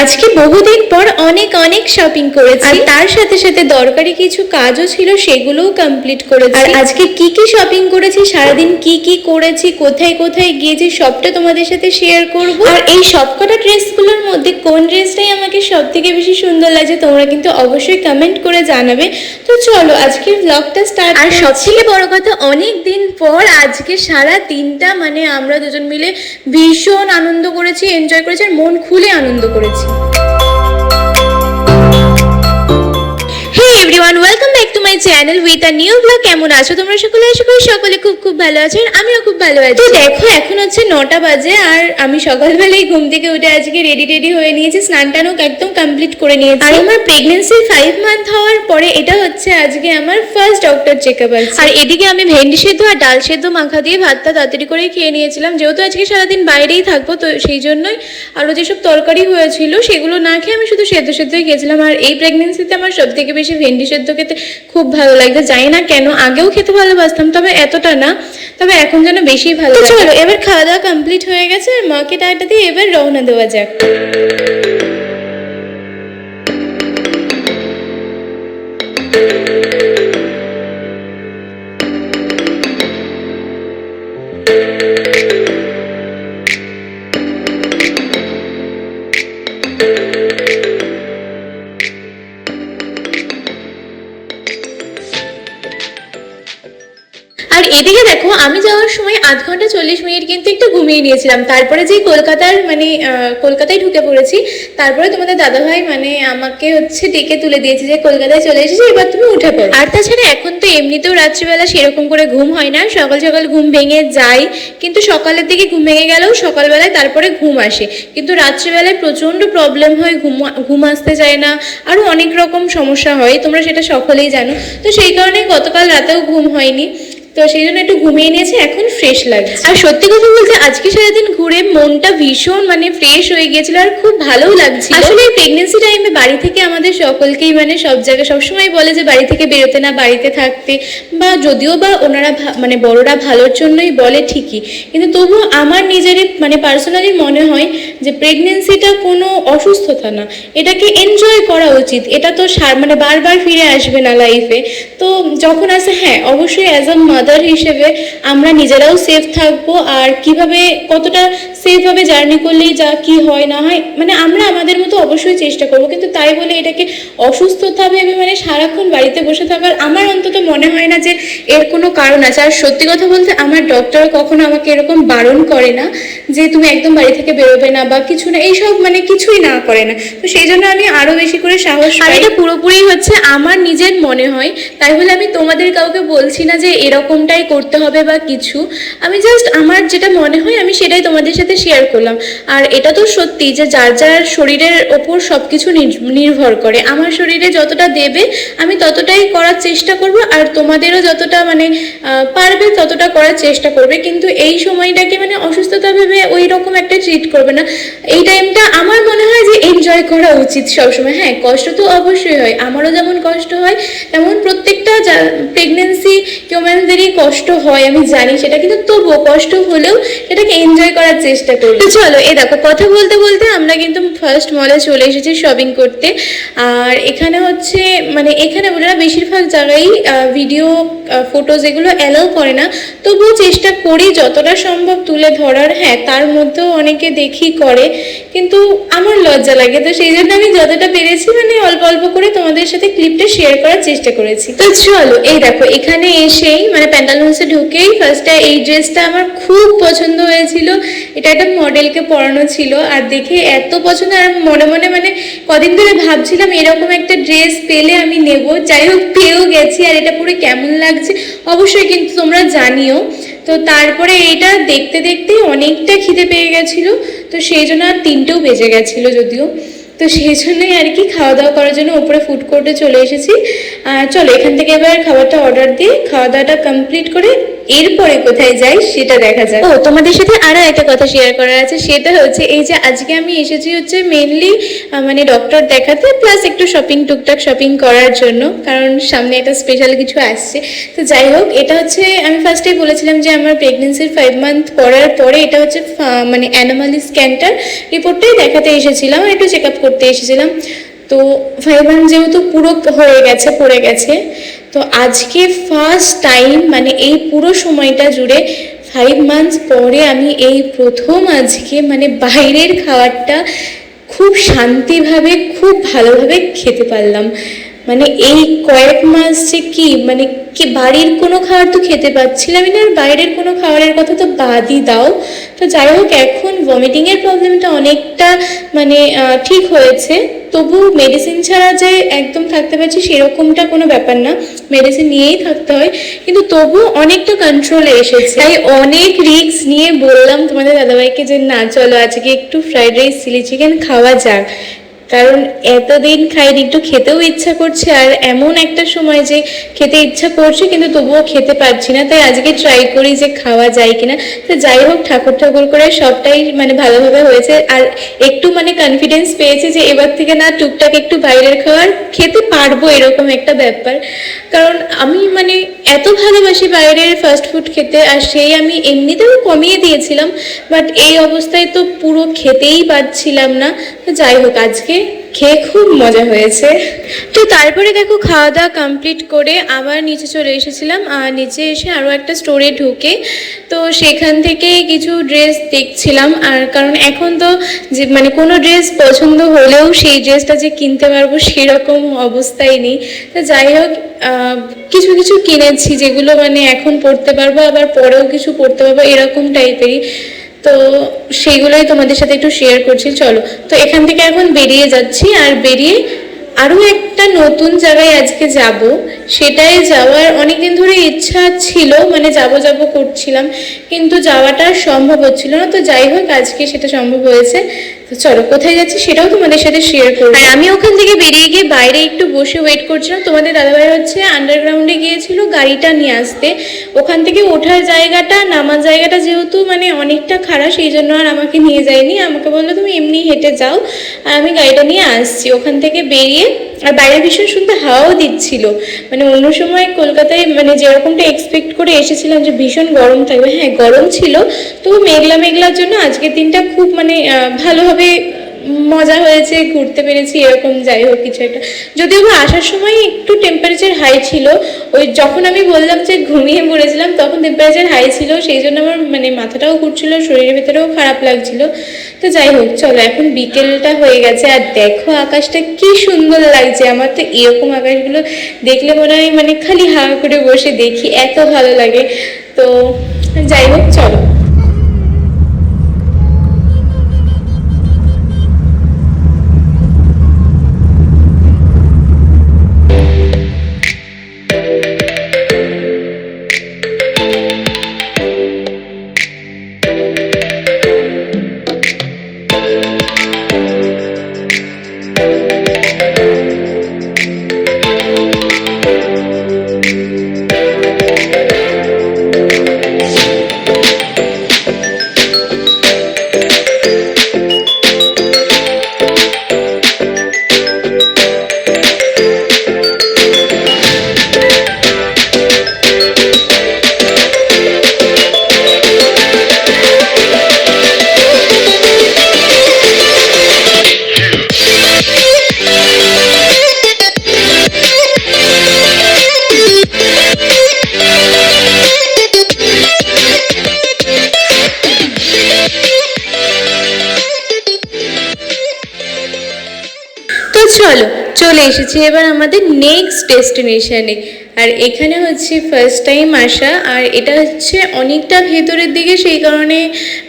আজকে বহুদিন পর অনেক অনেক শপিং করেছি। আর তার সাথে সাথে দরকারি কিছু কাজও ছিল সেগুলোও কমপ্লিট করেছি। আর আজকে কি কি শপিং করেছি সারাদিন কি কি করেছি কোথায় কোথায় গিয়েছি সবটা তোমাদের সাথে শেয়ার করব? আর এই সবকটা ড্রেসগুলোর মধ্যে কোন ড্রেসটাই আমাকে সব থেকে বেশি সুন্দর লাগছে তোমরা কিন্তু অবশ্যই কমেন্ট করে জানাবে। তো চলো আজকে ব্লগটা স্টার্ট আর সব থেকে বড় কথা অনেক দিন পর আজকে সারা দিনটা মানে আমরা দুজন মিলে ভীষণ আনন্দ করেছি এনজয় করেছি আর মন খুলে আনন্দ করেছি। Hey everyone welcome back to my channel with a new blog কেমন আছো? তোমরা সকলে আশা করি সকলে খুব খুব ভালো আছো আমিও খুব ভালো আছি। তো দেখো, এখন হচ্ছে নটা বাজে আর আমি ঘুম থেকে উঠে আজকে রেডি রেডি হয়ে নিয়েছি, স্নান টানও একদম কমপ্লিট করে নিয়েছি। আর আমার প্রেগনেন্সি ফাইভ মান্থ হওয়ার পরে এটা হচ্ছে আজকে আমার ফার্স্ট ডক্টর চেকআপ আছে। আর এদিকে আমি ভেন্ডি সেদ্ধ আর ডাল সেদ্ধ মাখা দিয়ে ভাতটা তাড়াতাড়ি করে খেয়ে নিয়েছিলাম। যেহেতু আজকে সারাদিন বাইরেই থাকব, তো সেই জন্যই আরও যেসব তরকারি হয়েছিল সেগুলো না খেয়ে আমি শুধু সেদ্ধ সেদ্ধই খেয়েছিলাম। আর এই প্রেগনেন্সিতে আমার সব থেকে বেশি ভেন্ডি সেদ্ধ খেতে খুব ভালো লাগছে জানি না কেন আগেও খেতে ভালোবাসতাম তবে এতটা না। তবে এখন যেন বেশি ভালো লাগে। চলো এবার খাওয়া দাওয়া কমপ্লিট হয়ে গেছে মাকে টাটা দিয়ে এবার রওনা দেওয়া যাক। আমি যাওয়ার সময় আধ ঘণ্টা চল্লিশ মিনিট কিন্তু একটু ঘুমিয়ে নিয়েছিলাম। তারপরে যে কলকাতার মানে কলকাতায় ঢুকে পড়েছি, তারপরে তোমাদের দাদাভাই মানে আমাকে হচ্ছে ডেকে তুলে দিয়েছে যে কলকাতায় চলে এসেছি, এবার তুমি উঠে পড়ো। আর তাছাড়া এখন তো এমনিতেও রাত্রিবেলা সেরকম করে ঘুম হয় না, সকাল সকাল ঘুম ভেঙে যায়, কিন্তু সকালের দিকে ঘুম ভেঙে গেলেও সকালবেলায় তারপরে ঘুম আসে। কিন্তু রাত্রিবেলায় প্রচণ্ড প্রবলেম হয়, ঘুম ঘুম আসতে চায় না আরও অনেক রকম সমস্যা হয়, তোমরা সেটা সকলেই জানো। তো সেই কারণে গতকাল রাতেও ঘুম হয়নি। তো সেই জন্য একটু ঘুমিয়ে নিয়েছে এখন ফ্রেশ লাগছে। আর সত্যি কথা বলতে আজকে সারাদিন ঘুরে মনটা ভীষণ মানে ফ্রেশ হয়ে গিয়েছিল আর খুব ভালোও লাগছিল। আসলে প্রেগনেন্সি টাইমে বাড়ি থেকে আমাদের সকলকেই মানে সব জায়গায় সবসময় বলে যে বাড়ি থেকে বেরোতে না বাড়িতে থাকতে। বা যদিও বা ওনারা মানে বড়রা ভালোর জন্যই বলে ঠিকই। কিন্তু তবুও আমার নিজেরই মানে পার্সোনালি মনে হয় যে প্রেগনেন্সিটা কোনো অসুস্থতা না। এটাকে এনজয় করা উচিত। এটা তো সার- মানে বারবার ফিরে আসবে না লাইফে তো যখন আসে হ্যাঁ অবশ্যই অ্যাজ আ মাদার হিসেবে আমরা নিজেরাও সেফ থাকব। আর কীভাবে কতটা সেফভাবে জার্নি করলেই যা কি হয় না হয় মানে আমরা আমাদের মতো অবশ্যই চেষ্টা করব। কিন্তু তাই বলে এটাকে অসুস্থতা ভেবে মানে সারাক্ষণ বাড়িতে বসে থাকার আমার অন্তত মনে হয় না যে এর কোনো কারণ আছে। আর সত্যি কথা বলতে আমার ডক্টর কখনো আমাকে এরকম বারণ করে না যে তুমি একদম বাড়ি থেকে বেরোবে না বা কিছু না এইসব মানে কিছুই না করে না। তো সেই জন্য আমি আরও বেশি করে সাহস আর এটা পুরোপুরি হচ্ছে আমার নিজের মনে হয়। তাই বলে আমি তোমাদের কাউকে বলছি না যে এরকমটাই করতে হবে বা কিছু, আমি জাস্ট আমার যেটা মনে হয় আমি সেটাই তোমাদের সাথে শেয়ার করলাম। আর এটা তো সত্যি যে যার যার শরীরের ওপর সব কিছু নির্ভর করে। আমার শরীরে যতটা দেবে, আমি ততটাই করার চেষ্টা করব আর তোমাদেরও যতটা মানে পারবে ততটা করার চেষ্টা করবে। কিন্তু এই সময়টাকে মানে অসুস্থতা ভেবে ওই রকম একটা ট্রিট করবে না। এই টাইমটা আমার মনে হয় যে এনজয় করা উচিত সবসময়। হ্যাঁ কষ্ট তো অবশ্যই হয়। আমারও যেমন কষ্ট হয়, তেমন প্রত্যেকটা প্রেগনেন্সি হিউম্যানদেরই কষ্ট হয়, আমি জানি সেটা, কিন্তু তবুও কষ্ট হলেও সেটাকে এনজয় করার চেষ্টা করি। তো চলো এ দেখো, কথা বলতে বলতে আমরা কিন্তু ফার্স্ট মলে চলে এসেছি শপিং করতে। আর এখানে হচ্ছে মানে এখানে ওনারা বেশিরভাগ জায়গায় ভিডিও ফটোজ এগুলো অ্যালাউ করে না। তবুও চেষ্টা করি যতটা সম্ভব তুলে ধরার। হ্যাঁ তার মধ্যেও অনেকে দেখি করে, কিন্তু আমার লজ্জা লাগে। তো সেই জন্য আমি যতটা পেরেছি মানে অল্প অল্প করে তোমাদের সাথে ক্লিপটা শেয়ার করার চেষ্টা করেছি। তো চলো এই দেখো, এখানে এসেই মানে প্যান্টালুন্সে ঢুকেই ফার্স্টে এই ড্রেসটা আমার খুব পছন্দ হয়েছিল। এটা একটা মডেলকে পরানো ছিল আর দেখে এত পছন্দ। আর মনে মনে মানে কদিন ধরে ভাবছিলাম এরকম একটা ড্রেস পেলে আমি নেব। যাই হোক, পেয়েও গেছি আর এটা পুরো কেমন লাগছে অবশ্যই কিন্তু তোমরা জানিও। তো তারপরে এইটা দেখতে দেখতে অনেকটা খিদে পেয়ে গেছিল। তো সেই জন্য আর তিনটেও বেজে গেছিল যদিও। তো সেই জন্যই আর কি খাওয়া দাওয়া করার জন্য উপরে ফুড কোর্টে চলে এসেছি। চলো, এখান থেকে এবার খাবারটা অর্ডার দিয়ে খাওয়া দাওয়াটা কমপ্লিট করে এরপরে কোথায় যাই সেটা দেখা যাক। ও, তোমাদের সাথে আরও একটা কথা শেয়ার করার আছে, সেটা হচ্ছে এই যে আজকে আমি এসেছি হচ্ছে মেনলি মানে ডক্টর দেখাতে প্লাস একটু শপিং টুকটাক শপিং করার জন্য, কারণ সামনে একটা স্পেশাল কিছু আসছে। তো যাই হোক, এটা হচ্ছে, আমি ফার্স্টেই বলেছিলাম যে আমার প্রেগনেন্সির ফাইভ মান্থ পড়ার পরে এটা হচ্ছে মানে অ্যানোমালি স্ক্যানটার রিপোর্টটাই দেখাতে এসেছিলাম একটু চেক আপ করতে এসেছিলাম। তো ফাইভ যেহেতু পুরো হয়ে গেছে, পড়ে গেছে, তো আজকে ফার্স্ট টাইম মানে এই পুরো সময়টা জুড়ে ফাইভ মান্থস পরে আমি এই প্রথম আজকে মানে বাইরের খাবারটা খুব শান্তিভাবে, খুব ভালোভাবে খেতে পারলাম। মানে এই কয়েক মাস যে কি মানে কি বাড়ির কোনো খাবার তো খেতে পাচ্ছিলামই না আর বাইরের কোনো খাবারের কথা তো বাদই দাও। তো যাই হোক এখন ভমিটিংয়ের প্রবলেমটা অনেকটা মানে ঠিক হয়েছে। তবু মেডিসিন ছাড়া যে একদম থাকতে পারছি সেরকমটা কোনো ব্যাপার না। মেডিসিন নিয়েই থাকতে হয়। কিন্তু তবু অনেকটা কন্ট্রোলে এসেছে। তাই অনেক রিস্ক নিয়ে বললাম তোমাদের দাদাভাইকে যে না চলো আজকে একটু ফ্রাইড রাইস চিলি চিকেন খাওয়া যাক। কারণ এতদিন খাইনি একটু খেতেও ইচ্ছা করছে, আর এমন একটা সময় যে খেতে ইচ্ছা করছে, কিন্তু তবুও খেতে পারছি না। তাই আজকে ট্রাই করি যে খাওয়া যায় কিনা। তো যাই হোক, ঠাকুর ঠাকুর করে সবটাই মানে ভালোভাবে হয়েছে। আর একটু মানে কনফিডেন্স পেয়েছি যে এবার থেকে না টুকটাক একটু বাইরের খাবার খেতে পারব এরকম একটা ব্যাপার। কারণ আমি মানে এত ভালোবাসি বাইরের ফাস্ট ফুড খেতে, আর সেই আমি এমনিতেও কমিয়ে দিয়েছিলাম বাট এই অবস্থায় তো পুরো খেতেই পারছিলাম না। তো যাই হোক, আজকে খেয়ে খুব মজা হয়েছে। তো তারপরে দেখো খাওয়া দাওয়া কমপ্লিট করে আবার নিচে চলে এসেছিলাম। আর নিচে এসে আরও একটা স্টোরে ঢুকে তো সেখান থেকে কিছু ড্রেস দেখছিলাম। আর কারণ এখন তো যে মানে কোনো ড্রেস পছন্দ হলেও সেই ড্রেসটা যে কিনতে পারব সেরকম অবস্থায় নেই। তো যাই হোক কিছু কিছু কিনেছি যেগুলো মানে এখন পড়তে পারব, আবার পরেও কিছু পড়তে পারব, এরকম টাইপেরই তো সেইগুলোই তোমাদের সাথে একটু শেয়ার করছি, চলো। তো এখান থেকে এখন বেরিয়ে যাচ্ছি, আর বেরিয়ে আরও একটা নতুন জায়গায় আজকে যাব। সেটাই যাওয়ার অনেক দিন ধরে ইচ্ছা ছিল মানে যাব যাব করছিলাম, কিন্তু যাওয়াটা সম্ভব হচ্ছিল না। তো যাই হোক, আজকে সেটা সম্ভব হয়েছে। তো চলো কোথায় যাচ্ছি সেটাও তোমাদের সাথে শেয়ার করব। আর আমি ওখান থেকে বেরিয়ে গিয়ে বাইরে একটু বসে ওয়েট করছিলাম। তোমাদের দাদাভাই হচ্ছে আন্ডারগ্রাউন্ডে গিয়েছিল গাড়িটা নিয়ে আসতে। ওখান থেকে ওঠার জায়গাটা নামার জায়গাটা যেহেতু মানে অনেকটা খারাপ সেই জন্য আর আমাকে নিয়ে যায়নি। আমাকে বলল তুমি এমনি হেঁটে যাও আর আমি গাড়িটা নিয়ে আসছি। ওখান থেকে বেরিয়ে আর বাইরে ভীষণ সুন্দর হাওয়াও দিচ্ছিল। মানে অন্য সময় কলকাতায় মানে যেরকমটা এক্সপেক্ট করে এসেছিলাম যে ভীষণ গরম থাকবে। হ্যাঁ গরম ছিল তবু মেঘলা মেঘলার জন্য আজকের দিনটা খুব মানে আহ, ভালোভাবে মজা হয়েছে, ঘুরতে পেরেছি, এরকম যাই হোক কিছু একটা। যদিও বা আসার সময় একটু টেম্পারেচার হাই ছিল, ওই যখন আমি বললাম যে ঘুমিয়ে পড়েছিলাম, তখন টেম্পারেচার হাই ছিল, সেই জন্য আমার মানে মাথাটাও ঘুরছিল, শরীরের ভেতরেও খারাপ লাগছিল। তো যাই হোক, চলো এখন বিকেলটা হয়ে গেছে, আর দেখো আকাশটা কি সুন্দর লাগছে। আমার তো এরকম আকাশগুলো দেখলে মনে হয় মানে খালি হা করে বসে দেখি, এত ভালো লাগে। তো যাই হোক, চলো। চলো, চলে এসেছি এবার আমাদের নেক্সট ডেস্টিনেশানে আর এখানে হচ্ছে ফার্স্ট টাইম আসা, আর এটা হচ্ছে অনেকটা ভেতরের দিকে, সেই কারণে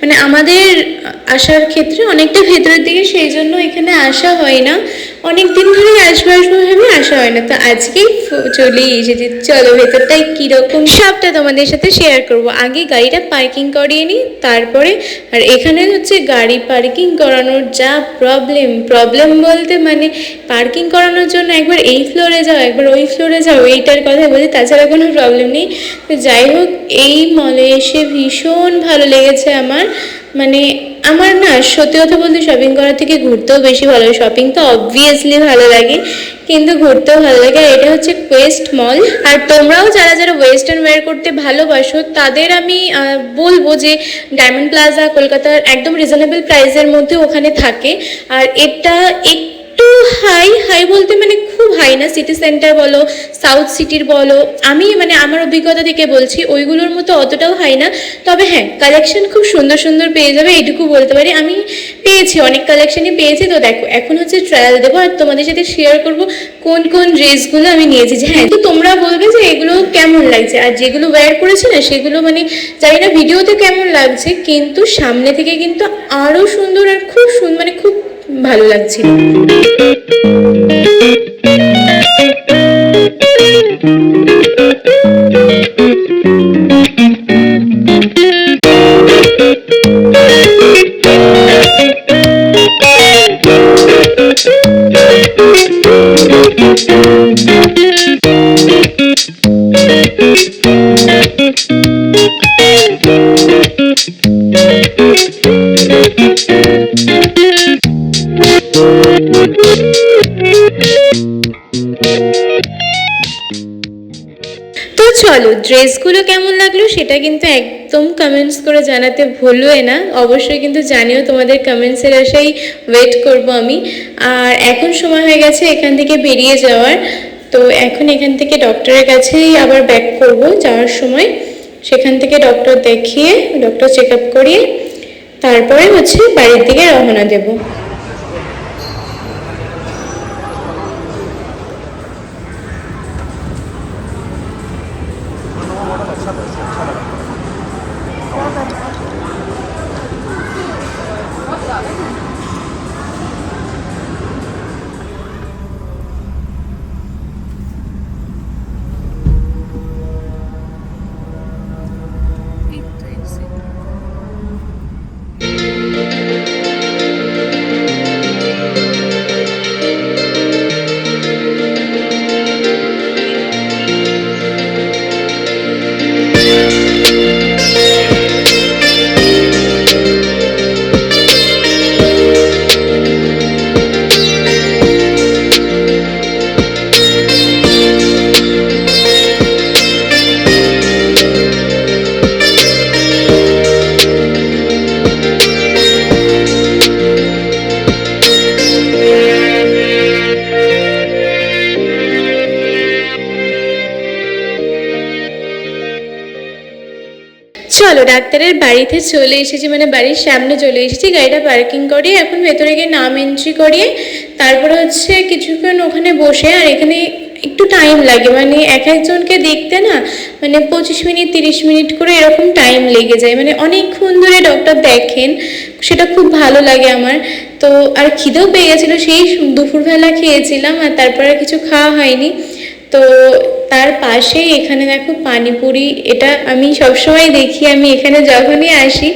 মানে আমাদের আসার ক্ষেত্রে অনেকটা ভেতরের দিকে, সেই জন্য এখানে আসা হয় না। অনেক দিন ধরে আসব আসব ভেবে, আসা হয় না। তো আজকেই চলেই এসেছি। চলো ভেতরটাই কীরকম সবটা তোমাদের সাথে শেয়ার করব। আগে গাড়িটা পার্কিং করিয়ে নিই, তারপরে আর এখানে হচ্ছে গাড়ি পার্কিং করানোর যা প্রবলেম প্রবলেম বলতে মানে পার্কিং করানোর জন্য একবার এই ফ্লোরে যাও, একবার ওই ফ্লোরে যাও, এইটার কথা বলি তাছাড়া কোনো প্রবলেম নেই। তো যাই হোক, এই মলে এসে ভীষণ ভালো লেগেছে আমার। মানে আমার না, সত্যি কথা বলতে শপিং করার থেকে ঘুরতেও বেশি ভালো লাগে। শপিং তো অবভিয়াসলি ভালো লাগে, কিন্তু ঘুরতেও ভালো লাগে। আর এটা হচ্ছে কোয়েস্ট মল আর তোমরাও যারা যারা ওয়েস্টার্ন ওয়ার করতে ভালোবাসো, তাদের আমি বলব যে ডায়মন্ড প্লাজা কলকাতার একদম রিজনেবল প্রাইসের মধ্যে ওখানে থাকে। আর এটা একটু হাই হাই বলতে মানে খুব হাই না সিটি সেন্টার বলো সাউথ সিটির বলো। আমি মানে আমার অভিজ্ঞতা থেকে বলছি, ওইগুলোর মতো অতটাও হাই না। তবে হ্যাঁ কালেকশন খুব সুন্দর সুন্দর পেয়ে যাবে, এইটুকু বলতে পারি। আমি পেয়েছি, অনেক কালেকশনই পেয়েছি। তো দেখো, এখন হচ্ছে ট্রায়াল দেবো আর তোমাদের সাথে শেয়ার করব কোন কোন ড্রেসগুলো আমি নিয়েছি। যে হ্যাঁ তো তোমরা বলবে যে এগুলো কেমন লাগছে। আর যেগুলো ওয়্যার করেছি না, সেগুলো মানে জানি না ভিডিওতে কেমন লাগছে, কিন্তু সামনে থেকে কিন্তু আরও সুন্দর আর খুব সুন্দর মানে খুব ভালো লাগছিল তো চলো, ড্রেসগুলো কেমন লাগল সেটা কিন্তু একদম কমেন্টস করে জানাতে ভুলবে না। অবশ্যই কিন্তু জানিও তোমাদের কমেন্টসের আশাই ওয়েট করব আমি। আর এখন সময় হয়ে গেছে এখান থেকে বেরিয়ে যাওয়ার। তো এখন এখান থেকে ডক্টরের কাছেই আবার ব্যাক করব যাওয়ার সময়। সেখান থেকে ডক্টর দেখিয়ে ডক্টর চেক আপ করিয়ে, তারপরে হচ্ছে বাড়ির দিকে রওনা দেবো। চলো ডাক্তারের বাড়িতে চলে এসেছি মানে বাড়ির সামনে চলে এসেছি, গাড়িটা পার্কিং করে এখন ভেতরে গিয়ে নাম এন্ট্রি করিয়ে তারপরে হচ্ছে কিছুক্ষণ ওখানে বসে, আর এখানে একটু টাইম লাগে মানে এক একজনকে দেখতে না মানে পঁচিশ মিনিট, তিরিশ মিনিট করে এরকম টাইম লেগে যায় মানে অনেকক্ষণ ধরে ডক্টর দেখেন, সেটা খুব ভালো লাগে আমার। তো আর খিদেও পেয়ে গেছিল, সেই দুপুরবেলা খেয়েছিলাম, আর তারপরে কিছু খাওয়া হয়নি। তো তার পাশেই এখানে দেখো পানিপুরি, এটা আমি সবসময় দেখি, আমি এখানে যখনই আসি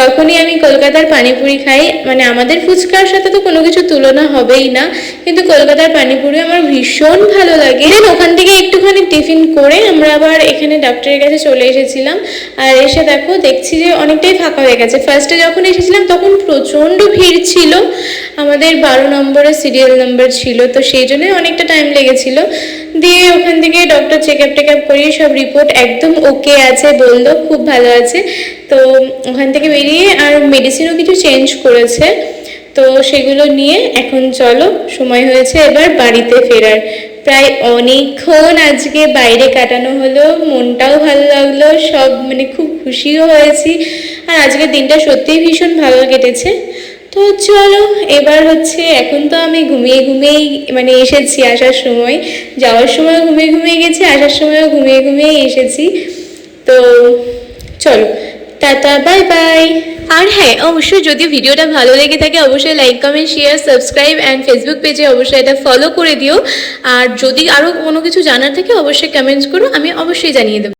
তখনই আমি কলকাতার পানিপুরি খাই। মানে আমাদের ফুচকার সাথে তো কোনো কিছু তুলনা হবেই না, কিন্তু কলকাতার পানিপুরি আমার ভীষণ ভালো লাগে। Then ওখান থেকে একটুখানি টিফিন করে আমরা আবার এখানে ডক্টরের কাছে চলে এসেছিলাম, আর এসে দেখো দেখছি যে অনেকটাই ফাঁকা হয়ে গেছে। ফার্স্টে যখন এসেছিলাম তখন প্রচণ্ড ভিড় ছিল, আমাদের বারো নম্বরের সিরিয়াল নাম্বার ছিল, তো সেই জন্যই অনেকটা টাইম লেগেছিল। দিয়ে ওখান থেকে doctor check up take up করিয়ে সব রিপোর্ট একদম ওকে আছে, বলল, খুব ভালো আছে। তো ওখান থেকে বেরিয়ে আর মেডিসিনও কিছু চেঞ্জ করেছে। তো সেগুলো নিয়ে এখন চলো, সময় হয়েছে এবার বাড়িতে ফেরার। প্রায় অনেকক্ষণ আজকে বাইরে কাটানো হলো, মনটাও ভালো লাগল, সব মানে খুব খুশিও হয়েছি। আর আজকের দিনটা সত্যিই ভীষণ ভালো কেটেছে। তো চলো, এবার হচ্ছে এখন তো আমি ঘুমিয়ে ঘুমিয়েই মানে এসেছি আসার সময়। যাওয়ার সময় ঘুমিয়ে ঘুমিয়ে গেছি, আসার সময়ও ঘুমিয়ে ঘুমিয়েই এসেছি। তো চলো, টাটা বাই বাই আর হ্যাঁ অবশ্যই যদি ভিডিওটা ভালো লেগে থাকে, অবশ্যই like comment share subscribe and Facebook পেজে অবশ্যই এটা ফলো করে দিও। আর যদি আরও কোনো কিছু জানার থাকে, অবশ্যই কমেন্টস করো, আমি অবশ্যই জানিয়ে দেবো।